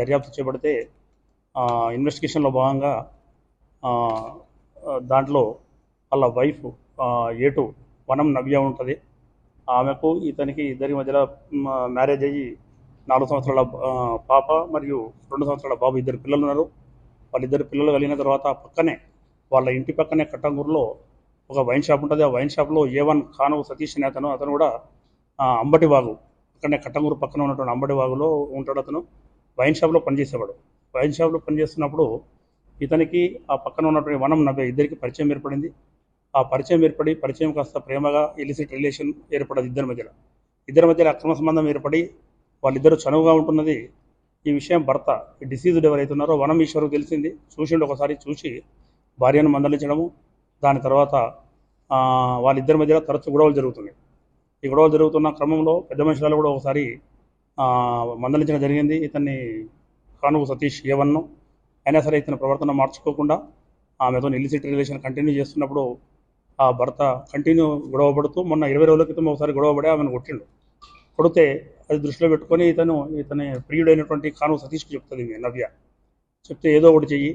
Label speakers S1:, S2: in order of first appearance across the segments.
S1: దర్యాప్తు చేపడితే ఇన్వెస్టిగేషన్లో భాగంగా దాంట్లో వాళ్ళ వైఫ్ ఏటు వనం నవ్య ఉంటుంది. ఆమెకు ఇతనికి ఇద్దరి మధ్యలో మ్యారేజ్ అయ్యి నాలుగు సంవత్సరాల పాప మరియు రెండు సంవత్సరాల బాబు ఇద్దరు పిల్లలు ఉన్నారు. వాళ్ళిద్దరు పిల్లలు కలిగిన తర్వాత పక్కనే వాళ్ళ ఇంటి పక్కనే కట్టంగూరులో ఒక వైన్ షాప్ ఉంటుంది. ఆ వైన్ షాప్లో ఏ వన్ కానవ సతీష్ అనే అతను అతను కూడా అంబటి వాగు అక్కడనే కట్టంగూరు పక్కన ఉన్నటువంటి అంబటి వాగులో ఉంటాడు అతను. వైన్ షాప్లో పనిచేసేవాడు. వైన్ షాప్లో పనిచేస్తున్నప్పుడు ఇతనికి ఆ పక్కన ఉన్నటువంటి వనం నవ్వే ఇద్దరికి పరిచయం ఏర్పడింది. ఆ పరిచయం ఏర్పడి పరిచయం కాస్త ప్రేమగా ఎలిసిట్ రిలేషన్ ఏర్పడదు ఇద్దరి మధ్యలో. ఇద్దరి మధ్యలో అక్రమ సంబంధం ఏర్పడి వాళ్ళిద్దరూ చనువుగా ఉంటున్నది. ఈ విషయం భర్త డిసీజ్డ్ ఎవరైతున్నారో వనం ఈశ్వరు తెలిసింది. చూసిండు ఒకసారి చూసి భార్యను మందలించడము. దాని తర్వాత వాళ్ళిద్దరి మధ్యలో తరచు గొడవలు జరుగుతున్నాయి. ఈ గొడవలు జరుగుతున్న క్రమంలో పెద్ద మనుషులలో కూడా ఒకసారి మందలించడం జరిగింది. ఇతన్ని కానుగు సతీష్ ఏవన్ను అయినా సరే ఇతని ప్రవర్తన మార్చుకోకుండా ఆమెతో ఇల్లిసిట్ రిలేషన్ కంటిన్యూ చేస్తున్నప్పుడు ఆ భర్త కంటిన్యూ గొడవ పడుతూ మొన్న ఇరవై రోజుల క్రితం ఒకసారి గొడవ పడి ఆమెను కొట్టిండు. కొడితే అది దృష్టిలో పెట్టుకొని ఇతను ఇతని ప్రియుడైనటువంటి కాను సతీష్కి చెప్తుంది మీ నవ్య. చెప్తే ఏదో ఒకటి చెయ్యి.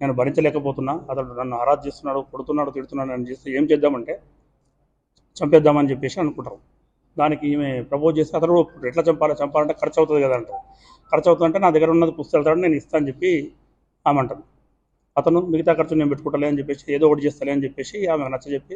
S1: నేను భరించలేకపోతున్నా. అతడు నన్ను హరాజ్ చేస్తున్నాడు కొడుతున్నాడు తిడుతున్నాడు అని చేస్తే ఏం చేద్దామంటే చంపేద్దామని చెప్పేసి అనుకుంటారు. దానికి ఈమె ప్రపోజ్ చేస్తే అతను ఎట్లా చంపాలి చంపాలంటే ఖర్చు అవుతుంది కదా అంటారు ఖర్చు అవుతుందంటే నా దగ్గర ఉన్నది పుస్తకాలు నేను ఇస్తాను అని చెప్పి ఆమె అంటుంది. అతను మిగతా ఖర్చు నేను పెట్టుకుంటలే అని చెప్పేసి ఏదో ఒకటి చేస్తలే అని చెప్పేసి ఆమె నచ్చ చెప్పి